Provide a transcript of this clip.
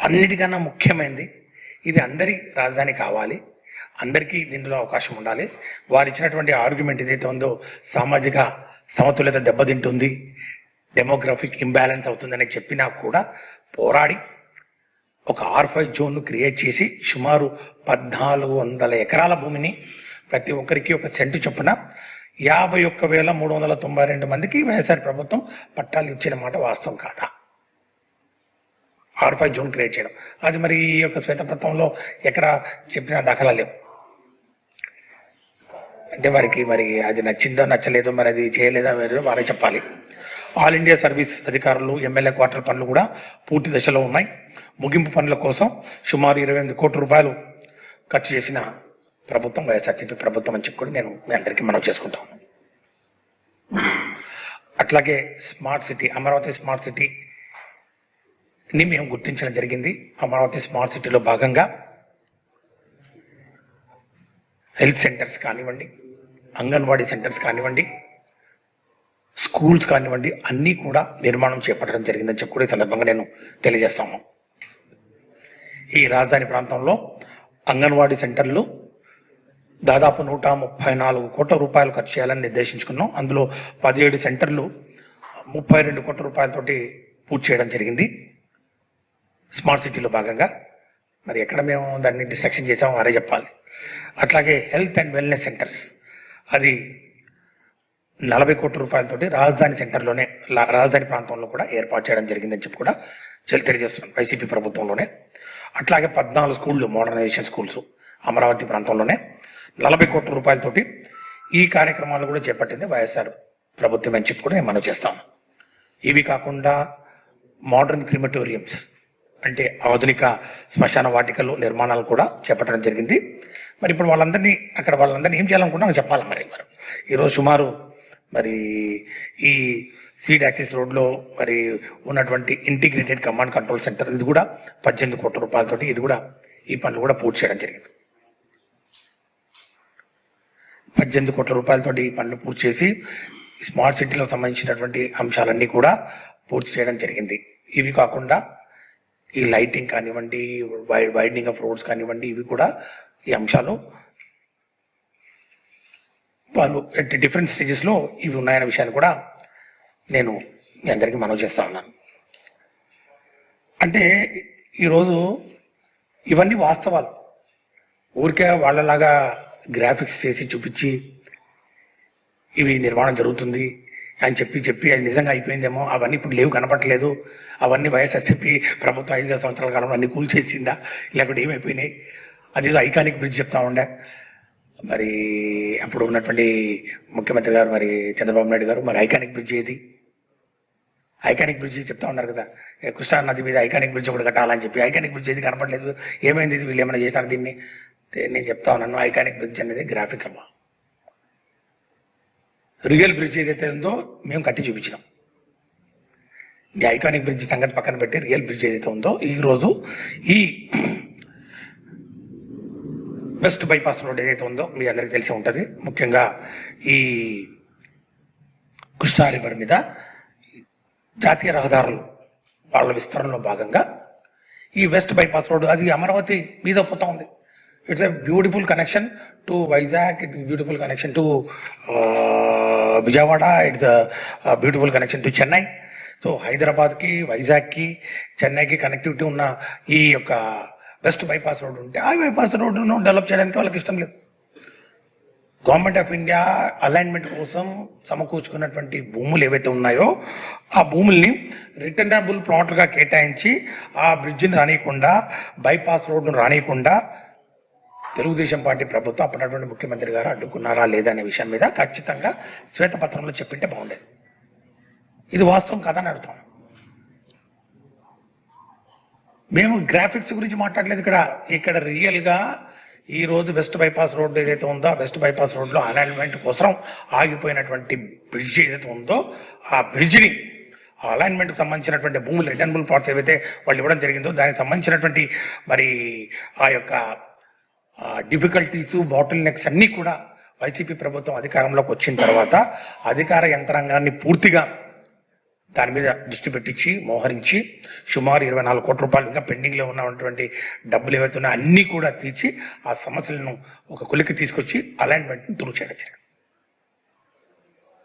అన్నిటికన్నా ముఖ్యమైనది ఇది అందరి రాజధాని కావాలి. అందరికీ దీనిలో అవకాశం ఉండాలి. వారు ఇచ్చినటువంటి ఆర్గ్యుమెంట్ ఏదైతే ఉందో సామాజిక సమతుల్యత దెబ్బతింటుంది డెమోగ్రఫిక్ ఇంబ్యాలెన్స్ అవుతుందని చెప్పినా కూడా పోరాడి ఒక ఆర్ ఫైవ్ జోన్ను క్రియేట్ చేసి సుమారు పద్నాలుగు వందల ఎకరాల భూమిని ప్రతి ఒక్కరికి ఒక సెంటు చొప్పున యాభై ఒక్క వేల మూడు వందల తొంభై రెండు మందికి వైఎస్ఆర్ ప్రభుత్వం పట్టాలు ఇచ్చిన మాట వాస్తవం కాదా? ఆర్ ఫైవ్ జోన్ క్రియేట్ చేయడం. అది మరి ఈ యొక్క శ్వేతపత్రంలో ఎక్కడ చెప్పిన దాఖలా లేవు. అంటే వారికి మరి అది నచ్చిందో నచ్చలేదో మరి అది చేయలేదో మరి వారే చెప్పాలి. ఆల్ ఇండియా సర్వీస్ అధికారులు ఎమ్మెల్యే క్వార్టర్ పనులు కూడా పూర్తి దశలో ఉన్నాయి. ముగింపు పనుల కోసం సుమారు ఇరవై ఎనిమిది కోట్ల రూపాయలు ఖర్చు చేసిన ప్రభుత్వం వైఎస్ఆర్సీపీ ప్రభుత్వం అని చెప్పి కూడా నేను మీ అందరికీ మనం చేసుకుంటాను. అట్లాగే smart city Amaravati smart city ని మేము గుర్తించడం జరిగింది. అమరావతి స్మార్ట్ సిటీలో భాగంగా. హెల్త్ సెంటర్స్ కానివ్వండి అంగన్వాడీ సెంటర్స్ కానివ్వండి స్కూల్స్ కానివ్వండి అన్నీ కూడా నిర్మాణం చేపట్టడం జరిగిందని చెప్పి కూడా ఈ సందర్భంగా నేను తెలియజేస్తాను. ఈ రాజధాని ప్రాంతంలో అంగన్వాడీ సెంటర్లు దాదాపు నూట ముప్పై నాలుగు కోట్ల రూపాయలు ఖర్చు చేయాలని నిర్దేశించుకున్నాం. అందులో పదిహేడు సెంటర్లు ముప్పై రెండు కోట్ల రూపాయలతోటి పూర్తి చేయడం జరిగింది. స్మార్ట్ సిటీలో భాగంగా. మరి ఎక్కడ మేము దాన్ని డిస్ట్రక్షన్ చేసామో వారే చెప్పాలి. అట్లాగే హెల్త్ అండ్ వెల్నెస్ సెంటర్స్. అది నలభై కోట్ల రూపాయలతోటి రాజధాని సెంటర్లోనే రాజధాని ప్రాంతంలో కూడా ఏర్పాటు చేయడం జరిగిందని చెప్పి కూడా చెల్- తెలియజేస్తున్నాం వైసీపీ ప్రభుత్వంలోనే. అట్లాగే పద్నాలుగు స్కూళ్ళు మోడర్నైజేషన్ స్కూల్స్ అమరావతి ప్రాంతంలోనే. నలభై కోట్ల రూపాయలతోటి ఈ కార్యక్రమాలు కూడా చేపట్టింది వైఎస్ఆర్ ప్రభుత్వం అని చెప్పి కూడా నేను మనం చేస్తాం. ఇవి కాకుండా మోడర్న్ క్రిమటోరియంస్. అంటే ఆధునిక శ్మశాన వాటికలు నిర్మాణాలు కూడా చేపట్టడం జరిగింది. మరి ఇప్పుడు వాళ్ళందరినీ అక్కడ వాళ్ళందరినీ ఏం చేయాలనుకున్నా చెప్పాలి మరి మరి? ఈరోజు సుమారు మరి ఈ సీడ్ యాక్సిస్ రోడ్లో మరి ఉన్నటువంటి ఇంటిగ్రేటెడ్ కమాండ్ కంట్రోల్ సెంటర్ ఇది కూడా పద్దెనిమిది కోట్ల రూపాయలతోటి ఇది కూడా ఈ పనులు కూడా పూర్తి చేయడం జరిగింది. పద్దెనిమిది కోట్ల రూపాయలతోటి ఈ పనులు పూర్తి చేసి స్మార్ట్ సిటీలో సంబంధించినటువంటి అంశాలన్నీ కూడా పూర్తి చేయడం జరిగింది. ఇవి కాకుండా ఈ లైటింగ్ కానివ్వండి వై- వైడనింగ్ ఆఫ్ రోడ్స్ కానివ్వండి ఇవి కూడా ఈ అంశాలు. వాళ్ళు డిఫరెంట్ స్టేజెస్లో ఇవి ఉన్నాయనే విషయాన్ని కూడా నేను మీ అందరికీ మనవి చేస్తా ఉన్నాను. అంటే ఈరోజు ఇవన్నీ వాస్తవాలు. ఊరికే వాళ్ళలాగా గ్రాఫిక్స్ చేసి చూపించి ఇవి నిర్మాణం జరుగుతుంది అని చెప్పి చెప్పి అది నిజంగా అయిపోయిందేమో అవన్నీ ఇప్పుడు లేవు కనపట్లేదు అవన్నీ వైఎస్ఆర్సీపీ ప్రభుత్వం ఐదు సంవత్సరాల కాలంలో అన్ని కూల్ చేసిందా లేకపోతే ఏమైపోయినాయి? అది ఐకానిక్ బ్రిడ్జ్ చెప్తా ఉండే. మరి అప్పుడు ఉన్నటువంటి ముఖ్యమంత్రి గారు మరి చంద్రబాబు నాయుడు గారు మరి ఐకానిక్ బ్రిడ్జ్ ఏది? ఐకానిక్ బ్రిడ్జ్ చెప్తా ఉన్నారు కదా. కృష్ణా నది మీద ఐకానిక్ బ్రిడ్జ్ ఒకటి కట్టాలని చెప్పి ఐకానిక్ బ్రిడ్జ్ ఏది కనపడలేదు? ఏమైంది వీళ్ళు ఏమైనా చేశారు దీన్ని? నేను చెప్తా ఉన్నాను ఐకానిక్ బ్రిడ్జ్ అనేది గ్రాఫిక్ అమ్మా రియల్ బ్రిడ్జ్ ఏదైతే ఉందో మేము కట్టి చూపించినాం. ఈ ఐకానిక్ బ్రిడ్జ్ సంగతి పక్కన పెట్టి రియల్ బ్రిడ్జ్ ఏదైతే ఉందో ఈ రోజు ఈ వెస్ట్ బైపాస్ రోడ్ ఏదైతే ఉందో మీ అందరికీ తెలిసి ఉంటుంది. ముఖ్యంగా ఈ కృష్ణా రివర్ మీద జాతీయ రహదారులు వాళ్ళ విస్తరణలో భాగంగా ఈ వెస్ట్ బైపాస్ రోడ్ అది అమరావతి మీద పోతా ఉంది. It's a beautiful connection to Vizag it is beautiful connection to Vijayawada it's beautiful connection to Chennai so హైదరాబాద్కి వైజాగ్కి చెన్నైకి కనెక్టివిటీ ఉన్న ఈ యొక్క వెస్ట్ బైపాస్ రోడ్ ఉంటే ఆ బైపాస్ రోడ్డును డెవలప్ చేయడానికి వాళ్ళకి ఇష్టం లేదు. గవర్నమెంట్ ఆఫ్ ఇండియా అలైన్మెంట్ కోసం సమకూర్చుకున్నటువంటి భూములు ఏవైతే ఉన్నాయో ఆ భూముల్ని రిటర్నబుల్ ప్లాట్లుగా కేటాయించి ఆ బ్రిడ్జిని రానియకుండా బైపాస్ రోడ్ను రానియకుండా తెలుగుదేశం పార్టీ ప్రభుత్వం అప్పుడున్నటువంటి ముఖ్యమంత్రి గారు అడ్డుకున్నారా లేదా అనే విషయం మీద ఖచ్చితంగా శ్వేతపత్రంలో చెప్పింటే బాగుండేది. ఇది వాస్తవం కాదని అడుగుతాం మేము గ్రాఫిక్స్ గురించి మాట్లాడలేదు ఇక్కడ. ఇక్కడ రియల్గా ఈ రోజు వెస్ట్ బైపాస్ రోడ్డు ఏదైతే ఉందో ఆ వెస్ట్ బైపాస్ రోడ్లో అలైన్మెంట్ కోసం ఆగిపోయినటువంటి బ్రిడ్జ్ ఏదైతే ఉందో ఆ బ్రిడ్జిని ఆ అలైన్మెంట్కి సంబంధించినటువంటి భూములు రిటర్నబుల్ పార్ట్స్ ఏవైతే వాళ్ళు ఇవ్వడం జరిగిందో దానికి సంబంధించినటువంటి మరి ఆ యొక్క డిఫికల్టీస్ బాటిల్ నెక్స్ అన్ని కూడా వైసీపీ ప్రభుత్వం అధికారంలోకి వచ్చిన తర్వాత అధికార యంత్రాంగాన్ని పూర్తిగా దాని మీద దృష్టి పెట్టించి మోహరించి సుమారు ఇరవై నాలుగు కోట్ల రూపాయలు ఇంకా పెండింగ్లో ఉన్నటువంటి డబ్బులు ఏవైతే ఉన్నాయో అన్నీ కూడా తీర్చి ఆ సమస్యలను ఒక కొలికి తీసుకొచ్చి అలైన్మెంట్ని తురు చేయడం జరిగింది.